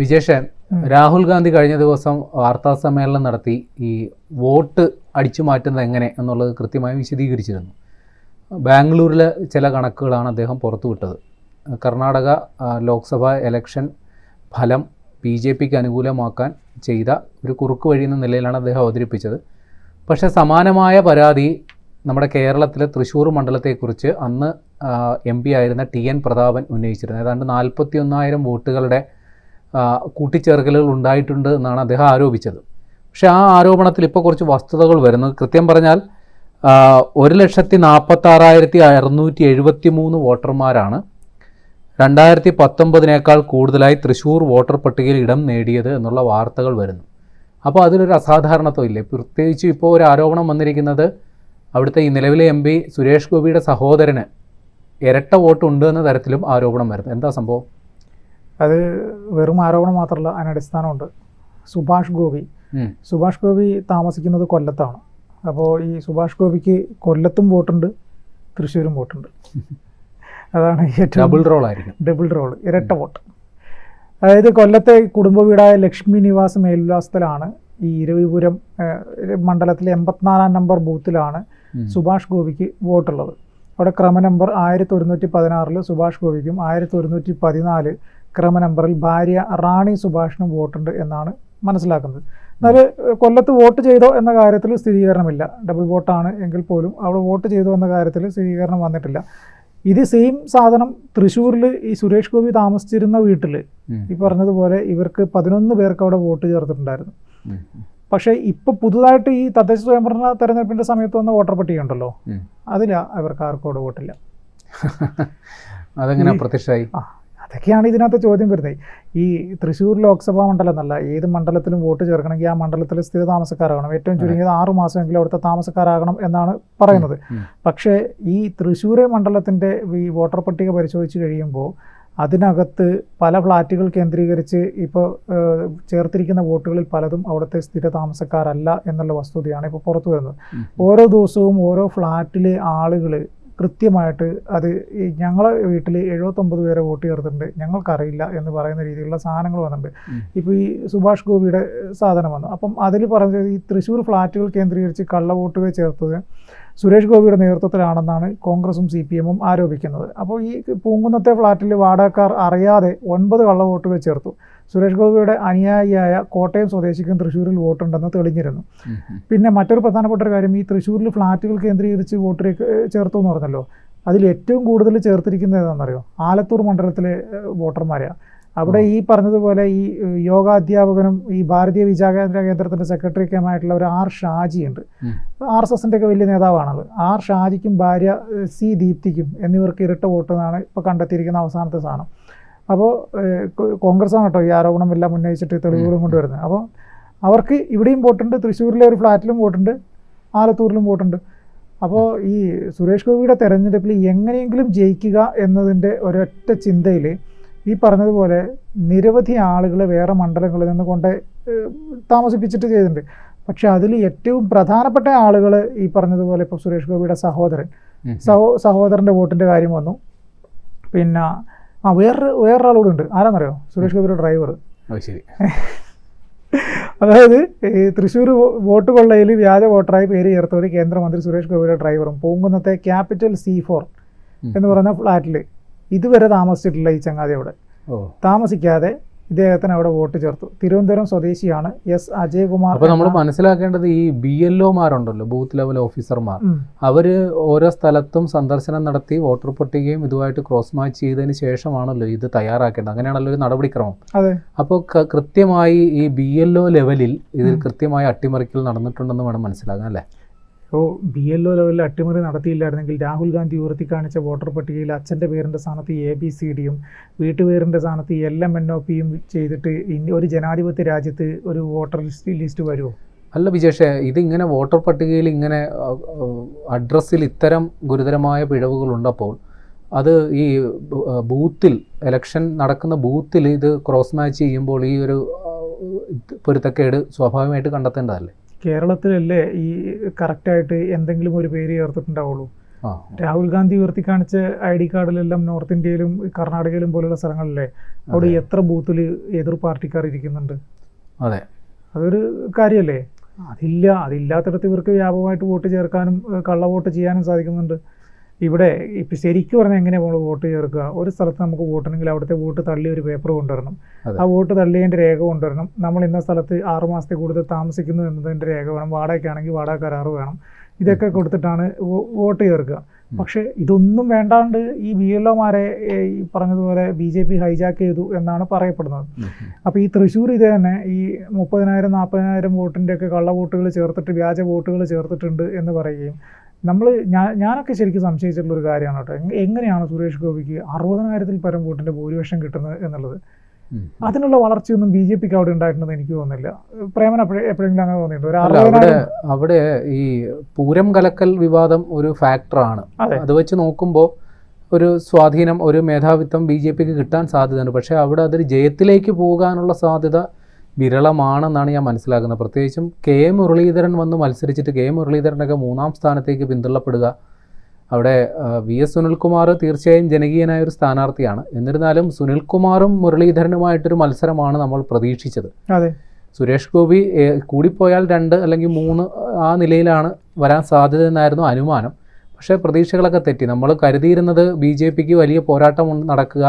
വിജേഷൻ രാഹുൽ ഗാന്ധി കഴിഞ്ഞ ദിവസം വാർത്താ സമ്മേളനം നടത്തി ഈ വോട്ട് അടിച്ചു മാറ്റുന്നത് എങ്ങനെ എന്നുള്ളത് കൃത്യമായി വിശദീകരിച്ചിരുന്നു. ബാംഗ്ലൂരിലെ ചില കണക്കുകളാണ് അദ്ദേഹം പുറത്തുവിട്ടത്. കർണാടക ലോക്സഭാ എലക്ഷൻ ഫലം ബി ജെ പിക്ക് അനുകൂലമാക്കാൻ ചെയ്ത ഒരു കുറുക്ക് വഴി എന്ന നിലയിലാണ് അദ്ദേഹം അവതരിപ്പിച്ചത്. പക്ഷേ സമാനമായ പരാതി നമ്മുടെ കേരളത്തിലെ തൃശ്ശൂർ മണ്ഡലത്തെക്കുറിച്ച് അന്ന് എം പി ആയിരുന്ന ടി എൻ പ്രതാപൻ ഉന്നയിച്ചിരുന്നു. ഏതാണ്ട് നാൽപ്പത്തി ഒന്നായിരം വോട്ടുകളുടെ കൂട്ടിച്ചേർക്കലുകൾ ഉണ്ടായിട്ടുണ്ട് എന്നാണ് അദ്ദേഹം ആരോപിച്ചത്. പക്ഷേ ആ ആരോപണത്തിൽ ഇപ്പോൾ കുറച്ച് വസ്തുതകൾ വരുന്നു കൃത്യം പറഞ്ഞാൽ ഒരു ലക്ഷത്തി നാൽപ്പത്താറായിരത്തി അറുന്നൂറ്റി എഴുപത്തി മൂന്ന് വോട്ടർമാരാണ് രണ്ടായിരത്തി പത്തൊമ്പതിനേക്കാൾ കൂടുതലായി തൃശ്ശൂർ വോട്ടർ പട്ടികയിൽ ഇടം നേടിയത് എന്നുള്ള വാർത്തകൾ വരുന്നു. അപ്പോൾ അതിലൊരു അസാധാരണത്വം ഇല്ലേ പ്രത്യേകിച്ച് ഇപ്പോൾ ഒരു ആരോപണം വന്നിരിക്കുന്നത് അവിടുത്തെ ഈ നിലവിലെ എം പി സുരേഷ് ഗോപിയുടെ സഹോദരന് ഇരട്ട വോട്ടുണ്ട് എന്ന തരത്തിലും ആരോപണം വരുന്നു എന്താ സംഭവം? അത് വെറും ആരോപണം മാത്രമല്ല അതിന് അടിസ്ഥാനമുണ്ട് സുഭാഷ് ഗോപി. സുഭാഷ് ഗോപി താമസിക്കുന്നത് കൊല്ലത്താണ്. അപ്പോൾ ഈ സുഭാഷ് ഗോപിക്ക് കൊല്ലത്തും വോട്ടുണ്ട് തൃശ്ശൂരും വോട്ടുണ്ട്. അതാണ് ഏറ്റവും ഡബിൾ റോൾ ആയിരിക്കും. ഡബിൾ റോൾ ഇരട്ട വോട്ട്. അതായത് കൊല്ലത്തെ കുടുംബ വീടായ ലക്ഷ്മി നിവാസ് മേൽവിലാസത്തിലാണ് ഈ ഇരവിപുരം മണ്ഡലത്തിലെ എൺപത്തിനാലാം നമ്പർ ബൂത്തിലാണ് സുഭാഷ് ഗോപിക്ക് വോട്ടുള്ളത്. അവിടെ ക്രമ നമ്പർ ആയിരത്തി ഒരുന്നൂറ്റി പതിനാറിൽ സുഭാഷ് ഗോപിക്കും ആയിരത്തി ഒരുന്നൂറ്റി പതിനാല് ക്രമ നമ്പറിൽ ഭാര്യ റാണി സുഭാഷിനും വോട്ടുണ്ട് എന്നാണ് മനസ്സിലാക്കുന്നത്. എന്നാൽ കൊല്ലത്ത് വോട്ട് ചെയ്തോ എന്ന കാര്യത്തിൽ സ്ഥിരീകരണമില്ല. ഡബിൾ വോട്ടാണ് എങ്കിൽ പോലും അവിടെ വോട്ട് ചെയ്തോ എന്ന കാര്യത്തിൽ സ്ഥിരീകരണം വന്നിട്ടില്ല. ഇത് സെയിം സാധനം തൃശ്ശൂരിൽ ഈ സുരേഷ് ഗോപി താമസിച്ചിരുന്ന വീട്ടിൽ ഈ പറഞ്ഞതുപോലെ ഇവർക്ക് പതിനൊന്ന് പേർക്ക് അവിടെ വോട്ട് ചേർത്തിട്ടുണ്ടായിരുന്നു. പക്ഷേ ഇപ്പോൾ പുതുതായിട്ട് ഈ തദ്ദേശ സ്വയംഭരണ തെരഞ്ഞെടുപ്പിന്റെ സമയത്ത് വന്ന വോട്ടർ പട്ടിക ഉണ്ടല്ലോ. അതിൽ അവർക്ക് ആർക്കും അവിടെ വോട്ടില്ല. അതെങ്ങനെ പ്രത്യക്ഷമായി ആ അതൊക്കെയാണ് ഇതിനകത്ത് ചോദ്യം വരുന്നത്. ഈ തൃശ്ശൂർ ലോക്സഭാ മണ്ഡലം എന്നല്ല ഏത് മണ്ഡലത്തിലും വോട്ട് ചേർക്കണമെങ്കിൽ ആ മണ്ഡലത്തിലെ സ്ഥിര താമസക്കാരാകണം ഏറ്റവും ചുരുങ്ങിയത് ആറു മാസമെങ്കിലും അവിടുത്തെ താമസക്കാരാകണം എന്നാണ് പറയുന്നത്. പക്ഷേ ഈ തൃശ്ശൂർ മണ്ഡലത്തിന്റെ ഈ വോട്ടർ പട്ടിക പരിശോധിച്ച് കഴിയുമ്പോൾ അതിനകത്ത് പല ഫ്ലാറ്റുകൾ കേന്ദ്രീകരിച്ച് ഇപ്പോൾ ചേർത്തിരിക്കുന്ന വോട്ടുകളിൽ പലതും അവിടുത്തെ സ്ഥിര താമസക്കാരല്ല എന്നുള്ള വസ്തുതയാണ് ഇപ്പോൾ പുറത്തു വരുന്നത്. ഓരോ ദിവസവും ഓരോ ഫ്ലാറ്റിലെ ആളുകൾ കൃത്യമായിട്ട് അത് ഈ ഞങ്ങളെ വീട്ടിൽ എഴുപത്തൊമ്പത് പേരെ വോട്ട് ചേർത്തിട്ടുണ്ട്. ഞങ്ങൾക്കറിയില്ല എന്ന് പറയുന്ന രീതിയിലുള്ള സാധനങ്ങൾ വന്നിട്ടുണ്ട്. ഇപ്പൊ ഇപ്പോൾ ഈ സുഭാഷ് ഗോപിയുടെ സാധനം വന്നു. അപ്പം അതിൽ പറഞ്ഞത് ഈ തൃശ്ശൂർ ഫ്ലാറ്റുകൾ കേന്ദ്രീകരിച്ച് കള്ള വോട്ടുകൾ ചേർത്തത് സുരേഷ് ഗോപിയുടെ നേതൃത്വത്തിലാണെന്നാണ് കോൺഗ്രസും സി പി എമ്മും ആരോപിക്കുന്നത്. അപ്പോൾ ഈ പൂങ്കുന്നത്തെ ഫ്ലാറ്റിൽ വാടകക്കാർ അറിയാതെ ഒൻപത് കള്ള വോട്ടുകൾ ചേർത്തു. സുരേഷ് ഗോപിയുടെ അനുയായിയായ കോട്ടയം സ്വദേശിക്കും തൃശ്ശൂരിൽ വോട്ടുണ്ടെന്ന് തെളിഞ്ഞിരുന്നു. പിന്നെ മറ്റൊരു പ്രധാനപ്പെട്ട ഒരു കാര്യം ഈ തൃശ്ശൂരിൽ ഫ്ലാറ്റുകൾ കേന്ദ്രീകരിച്ച് വോട്ട് ചേർത്തു എന്ന് പറഞ്ഞല്ലോ. അതിൽ ഏറ്റവും കൂടുതൽ ചേർത്തിരിക്കുന്നത് ഏതാണെന്നറിയോ? ആലത്തൂർ മണ്ഡലത്തിലെ വോട്ടർമാരെയാണ് അവിടെ ഈ പറഞ്ഞതുപോലെ ഈ ഏഹ്, യോഗ അധ്യാപകനും ഈ ഭാരതീയ വിചാരകേന്ദ്ര കേന്ദ്രത്തിന്റെ സെക്രട്ടറിക്കുമായിട്ടുള്ള ഒരു ആർ ഷാജി ഉണ്ട്. ഉം. ആർ എസ് എസിന്റെ ഒക്കെ വലിയ നേതാവാണത് ആർ ഷാജിക്കും ഭാര്യ സി ദീപ്തിക്കും എന്നിവർക്ക് ഇരട്ട വോട്ട് എന്നാണ് ഇപ്പോൾ കണ്ടെത്തിയിരിക്കുന്ന അവസാനത്തെ സാധനം. അപ്പോൾ കോൺഗ്രസ് ആണ് കേട്ടോ ഈ ആരോപണം എല്ലാം ഉന്നയിച്ചിട്ട് തെളിവുകളും കൊണ്ടുവരുന്നത്. അപ്പോൾ അവർക്ക് ഇവിടെയും വോട്ടുണ്ട്. തൃശ്ശൂരിലെ ഒരു ഫ്ലാറ്റിലും വോട്ടുണ്ട്. ആലത്തൂരിലും വോട്ടുണ്ട്. അപ്പോൾ ഈ സുരേഷ് ഗോപിയുടെ തെരഞ്ഞെടുപ്പിൽ എങ്ങനെയെങ്കിലും ജയിക്കുക എന്നതിന്റെ ഒരൊറ്റ ചിന്തയിൽ ഈ പറഞ്ഞതുപോലെ നിരവധി ആളുകളെ വേറെ മണ്ഡലങ്ങളിൽ നിന്ന് കൊണ്ട് താമസിപ്പിച്ചിട്ട് ചെയ്തിട്ടുണ്ട്. പക്ഷേ അതിൽ ഏറ്റവും പ്രധാനപ്പെട്ട ആളുകൾ ഈ പറഞ്ഞതുപോലെ ഇപ്പോൾ സുരേഷ് ഗോപിയുടെ സഹോദരൻ. സഹോ സഹോദരന്റെ വോട്ടിന്റെ കാര്യം വന്നു. പിന്നെ ആ വേറൊരു വേറൊരാളൂടെ ഉണ്ട് ആരാന്നറിയോ? സുരേഷ് ഗോപിയുടെ ഡ്രൈവർ. ശരി. അതായത് ഈ തൃശ്ശൂർ വോട്ട് കൊള്ളയിൽ വ്യാജ വോട്ടറായി പേര് ചേർത്തവർ കേന്ദ്രമന്ത്രി സുരേഷ് ഗോപിയുടെ ഡ്രൈവറും. പൂങ്കുന്നത്തെ ക്യാപിറ്റൽ സി ഫോർ എന്ന് പറയുന്ന ഫ്ലാറ്റിൽ ഇതുവരെ താമസിച്ചിട്ടില്ല ഈ ചങ്ങാതി അവിടെ. താമസിക്കാതെ ഇദ്ദേഹത്തിന് അവിടെ വോട്ട് ചേർത്തു. തിരുവനന്തപുരം സ്വദേശിയാണ് എസ് അജയകുമാർ അപ്പോൾ നമ്മൾ മനസ്സിലാക്കേണ്ടത് ഈ ബി എൽ ഒമാരുണ്ടല്ലോ ബൂത്ത് ലെവൽ ഓഫീസർമാർ. അവർ അവർ ഓരോ സ്ഥലത്തും സന്ദർശനം നടത്തി വോട്ടർ പട്ടികയും ഇതുമായിട്ട് ക്രോസ് മാച്ച് ചെയ്തതിന് ശേഷമാണല്ലോ ഇത് തയ്യാറാക്കേണ്ടത്. അങ്ങനെയാണല്ലോ ഒരു നടപടിക്രമം. അതെ. അപ്പോൾ കൃത്യമായി ഈ ബി എൽ ഒ ലെവലിൽ ഇതിൽ. കൃത്യമായി അട്ടിമറിക്കൽ നടന്നിട്ടുണ്ടെന്ന് വേണം മനസ്സിലാകാം അല്ലേ? ഓ ബി എൽ ഒ ലെവലിൽ അട്ടിമറി നടത്തിയില്ലായിരുന്നെങ്കിൽ രാഹുൽ ഗാന്ധി ഉയർത്തി കാണിച്ച വോട്ടർ പട്ടികയിൽ അച്ഛന്റെ പേരിന്റെ സ്ഥാനത്ത് എ ബി സി ഡിയും വീട്ടുപേരിന്റെ സ്ഥാനത്ത് എൽ എം എൻ ഒ പിയും ചെയ്തിട്ട് ഇനി ഒരു ജനാധിപത്യ രാജ്യത്ത് ഒരു വോട്ടർ ലിസ്റ്റ് ലിസ്റ്റ് വരുമോ? അല്ല വിജേഷേ ഇതിങ്ങനെ വോട്ടർ പട്ടികയിൽ ഇങ്ങനെ അഡ്രസ്സിൽ ഇത്തരം ഗുരുതരമായ പിഴവുകളുണ്ടപ്പോൾ അത് ഈ ബൂത്തിൽ ഇലക്ഷൻ നടക്കുന്ന ബൂത്തിൽ ഇത് ക്രോസ് മാച്ച് ചെയ്യുമ്പോൾ ഈ ഒരു പൊരുത്തക്കേട് സ്വാഭാവികമായിട്ട് കണ്ടെത്തേണ്ടതല്ലേ? കേരളത്തിലല്ലേ ഈ കറക്റ്റായിട്ട് എന്തെങ്കിലും ഒരു പേര് ചേർത്തിട്ടുണ്ടാവുള്ളൂ. രാഹുൽ ഗാന്ധി ഉയർത്തി കാണിച്ച ഐ ഡി കാർഡിലെല്ലാം നോർത്ത് ഇന്ത്യയിലും കർണാടകയിലും പോലുള്ള സ്ഥലങ്ങളിലെ അവിടെ എത്ര ബൂത്തിൽ എതിർ പാർട്ടിക്കാർ ഇരിക്കുന്നുണ്ട്? അതെ. അതൊരു കാര്യമല്ലേ അതില്ല അതില്ലാത്തിടത്ത് ഇവർക്ക് വ്യാപകമായിട്ട് വോട്ട് ചേർക്കാനും കള്ള വോട്ട് ചെയ്യാനും സാധിക്കുന്നുണ്ട്. ഇവിടെ ഇപ്പം ശരിക്കും പറഞ്ഞാൽ എങ്ങനെ നമ്മൾ വോട്ട് ചേർക്കുക? ഒരു സ്ഥലത്ത് നമുക്ക് വോട്ടുണ്ടെങ്കിൽ അവിടുത്തെ വോട്ട് തള്ളി ഒരു പേപ്പർ കൊണ്ടുവരണം. ആ വോട്ട് തള്ളിയതിന്റെ രേഖ കൊണ്ടുവരണം. നമ്മൾ ഇന്ന സ്ഥലത്ത് ആറ് മാസത്തെ കൂടുതൽ താമസിക്കുന്നു എന്നതിന്റെ രേഖ വേണം. വാടകയ്ക്കാണെങ്കിൽ വാടക കരാറ് വേണം. ഇതൊക്കെ കൊടുത്തിട്ടാണ് വോട്ട് ചേർക്കുക. പക്ഷേ ഇതൊന്നും വേണ്ടാണ്ട് ഈ ബി എൽ ഒമാരെ ഈ പറഞ്ഞതുപോലെ ബി ജെ പി ഹൈജാക്ക് ചെയ്തു എന്നാണ് പറയപ്പെടുന്നത്. അപ്പോൾ ഈ തൃശ്ശൂർ ഇത് തന്നെ ഈ മുപ്പതിനായിരം നാൽപ്പതിനായിരം വോട്ടിന്റെയൊക്കെ കള്ള വോട്ടുകൾ ചേർത്തിട്ട് വ്യാജ വോട്ടുകൾ ചേർത്തിട്ടുണ്ട് എന്ന് പറയുകയും നമ്മൾ ഞാൻ ഞാനൊക്കെ ശരിക്കും സംശയിച്ചിട്ടുള്ള ഒരു കാര്യമാണ് കേട്ടോ. എങ്ങനെയാണ് സുരേഷ് ഗോപിക്ക് അറുപതിനായിരത്തിൽ പരം വോട്ടിന്റെ ഭൂരിപക്ഷം കിട്ടുന്നത് എന്നുള്ളത്? അതിനുള്ള വളർച്ചയൊന്നും ബി ജെ പിക്ക് അവിടെ ഉണ്ടായിട്ടുണ്ടെന്ന് എനിക്ക് തോന്നുന്നില്ല. പ്രേമൻ എപ്പോഴും എപ്പോഴെങ്കിലും അങ്ങനെ തോന്നിയിട്ടുണ്ട്? അവിടെ ഈ പൂരം കലക്കൽ വിവാദം ഒരു ഫാക്ടറാണ്. അത്. വെച്ച് നോക്കുമ്പോൾ ഒരു സ്വാധീനം ഒരു മേധാവിത്വം ബി ജെ പിക്ക് കിട്ടാൻ സാധ്യതയുണ്ട്. പക്ഷേ അവിടെ അതൊരു ജയത്തിലേക്ക് പോകാനുള്ള സാധ്യത വിരളമാണെന്നാണ് ഞാൻ മനസ്സിലാക്കുന്നത്. പ്രത്യേകിച്ചും കെ മുരളീധരൻ വന്ന് മത്സരിച്ചിട്ട് കെ മുരളീധരനൊക്കെ മൂന്നാം സ്ഥാനത്തേക്ക് പിന്തള്ളപ്പെടുക. അവിടെ വി എസ് സുനിൽകുമാർ തീർച്ചയായും ജനകീയനായ ഒരു സ്ഥാനാർത്ഥിയാണ്. എന്നിരുന്നാലും സുനിൽകുമാറും മുരളീധരനുമായിട്ടൊരു മത്സരമാണ് നമ്മൾ പ്രതീക്ഷിച്ചത്. അതെ. സുരേഷ് ഗോപി കൂടിപ്പോയാൽ രണ്ട് അല്ലെങ്കിൽ മൂന്ന് ആ നിലയിലാണ് വരാൻ സാധ്യത എന്നായിരുന്നു അനുമാനം. പക്ഷേ പ്രതീക്ഷകളൊക്കെ തെറ്റി. നമ്മൾ കരുതിയിരുന്നത് ബി ജെ പിക്ക് വലിയ പോരാട്ടം നടക്കുക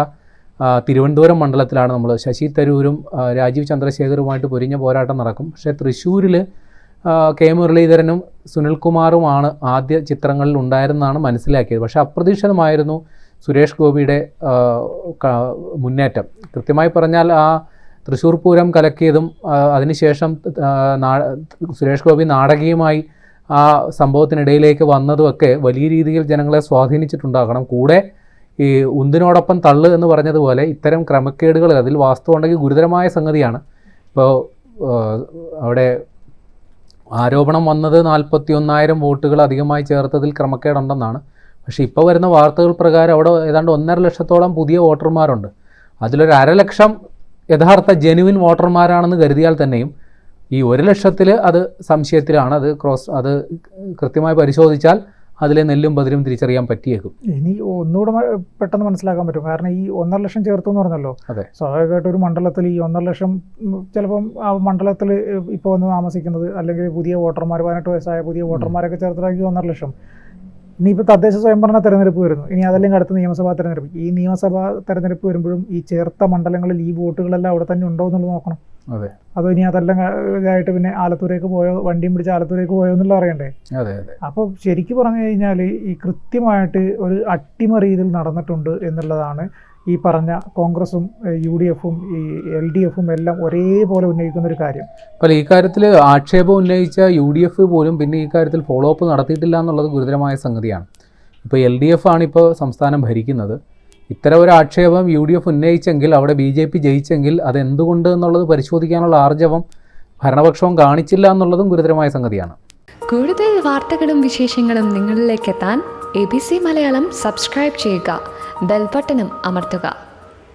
തിരുവനന്തപുരം മണ്ഡലത്തിലാണ് നമ്മൾ ശശി തരൂരും രാജീവ് ചന്ദ്രശേഖറുമായിട്ട് പൊരിഞ്ഞ പോരാട്ടം നടക്കും. പക്ഷേ തൃശ്ശൂരിൽ കെ മുരളീധരനും സുനിൽകുമാറുമാണ് ആദ്യ ചിത്രങ്ങളിൽ ഉണ്ടായിരുന്നാണ് മനസ്സിലാക്കിയത്. പക്ഷേ അപ്രതീക്ഷിതമായിരുന്നു സുരേഷ് ഗോപിയുടെ മുന്നേറ്റം. കൃത്യമായി പറഞ്ഞാൽ ആ തൃശ്ശൂർ പൂരം കലക്കിയതും അതിനുശേഷം സുരേഷ് ഗോപി നാടകീയമായി ആ സംഭവത്തിനിടയിലേക്ക് വന്നതുമൊക്കെ വലിയ രീതിയിൽ ജനങ്ങളെ സ്വാധീനിച്ചിട്ടുണ്ടാകണം. കൂടെ ഈ ഉന്തിനോടൊപ്പം തള്ളു എന്ന് പറഞ്ഞതുപോലെ ഇത്തരം ക്രമക്കേടുകൾ അതിൽ വാസ്തവം ഉണ്ടെങ്കിൽ ഗുരുതരമായ സംഗതിയാണ്. ഇപ്പോൾ അവിടെ ആരോപണം വന്നത് നാൽപ്പത്തി ഒന്നായിരം വോട്ടുകൾ അധികമായി ചേർത്തതിൽ ക്രമക്കേടുണ്ടെന്നാണ്. പക്ഷേ ഇപ്പോൾ വരുന്ന വാർത്തകൾ പ്രകാരം അവിടെ ഏതാണ്ട് ഒന്നര ലക്ഷത്തോളം പുതിയ വോട്ടർമാരുണ്ട്. അതിലൊരു അരലക്ഷം യഥാർത്ഥ ജെനുവിൻ വോട്ടർമാരാണെന്ന് കരുതിയാൽ തന്നെയും ഈ ഒരു ലക്ഷത്തിൽ അത് സംശയത്തിലാണ്. അത് ക്രോസ് അത് കൃത്യമായി പരിശോധിച്ചാൽ അതിലെ നെല്ലും പതിരും തിരിച്ചറിയാൻ പറ്റിയേക്കും. ഇനി ഒന്നുകൂടെ പെട്ടെന്ന് മനസ്സിലാക്കാൻ പറ്റും. കാരണം ഈ ഒന്നര ലക്ഷം ചേർത്തു എന്ന് പറഞ്ഞല്ലോ. അതെ. സ്വാഭാവികമായിട്ട് ഒരു മണ്ഡലത്തിൽ ഈ ഒന്നര ലക്ഷം ചിലപ്പം ആ മണ്ഡലത്തിൽ ഇപ്പോൾ വന്ന് താമസിക്കുന്നത് അല്ലെങ്കിൽ പുതിയ വോട്ടർമാർ പതിനെട്ട് വയസ്സായ പുതിയ വോട്ടർമാരൊക്കെ ചേർത്തിട്ടാക്കി ഒന്നര ലക്ഷം. ഇനിയിപ്പോൾ തദ്ദേശ സ്വയംഭരണ തെരഞ്ഞെടുപ്പ് വരുന്നു. ഇനി അതല്ലെങ്കിൽ അടുത്ത നിയമസഭാ തെരഞ്ഞെടുപ്പ്. ഈ നിയമസഭാ തെരഞ്ഞെടുപ്പ് വരുമ്പോഴും ഈ ചേർത്ത മണ്ഡലങ്ങളിൽ ഈ വോട്ടുകളെല്ലാം അവിടെ തന്നെ ഉണ്ടോ എന്നുള്ളത് നോക്കണം. അതെ. അതോ ഇനി അതെല്ലാം ഇതായിട്ട് പിന്നെ ആലത്തൂരേക്ക് പോയോ വണ്ടിയും പിടിച്ച് ആലത്തൂരേക്ക് പോയോ എന്നുള്ള അറിയണ്ടേ? അതെ അതെ. അപ്പോൾ ശരിക്കും പറഞ്ഞു കഴിഞ്ഞാൽ ഈ കൃത്യമായിട്ട് ഒരു അട്ടിമറി ഇതിൽ നടന്നിട്ടുണ്ട് എന്നുള്ളതാണ് ഈ പറഞ്ഞ കോൺഗ്രസും യു ഡി എഫും ഈ എൽ ഡി എഫും എല്ലാം ഒരേപോലെ ഉന്നയിക്കുന്ന ഒരു കാര്യം. അപ്പോൾ ഈ കാര്യത്തിൽ ആക്ഷേപം ഉന്നയിച്ച യു ഡി എഫ് പോലും പിന്നെ ഈ കാര്യത്തിൽ ഫോളോ അപ്പ് നടത്തിയിട്ടില്ല എന്നുള്ളത് ഗുരുതരമായ സംഗതിയാണ്. ഇപ്പോൾ എൽ ഡി എഫ് ആണ് ഇപ്പോൾ സംസ്ഥാനം ഭരിക്കുന്നത്. ഇത്തരം ഒരു ആക്ഷേപം യു ഡി എഫ് ഉന്നയിച്ചെങ്കിൽ അവിടെ ബി ജെ പി ജയിച്ചെങ്കിൽ അതെന്തുകൊണ്ട് എന്നുള്ളത് പരിശോധിക്കാനുള്ള ആർജവം ഭരണപക്ഷവും കാണിച്ചില്ല എന്നുള്ളതും ഗുരുതരമായ സംഗതിയാണ്. കൂടുതൽ വാർത്തകളും വിശേഷങ്ങളും നിങ്ങളിലേക്ക് എത്താൻ A B C Malayalam subscribe ചെയ്യുക ബെൽബട്ടനും അമർത്തുക.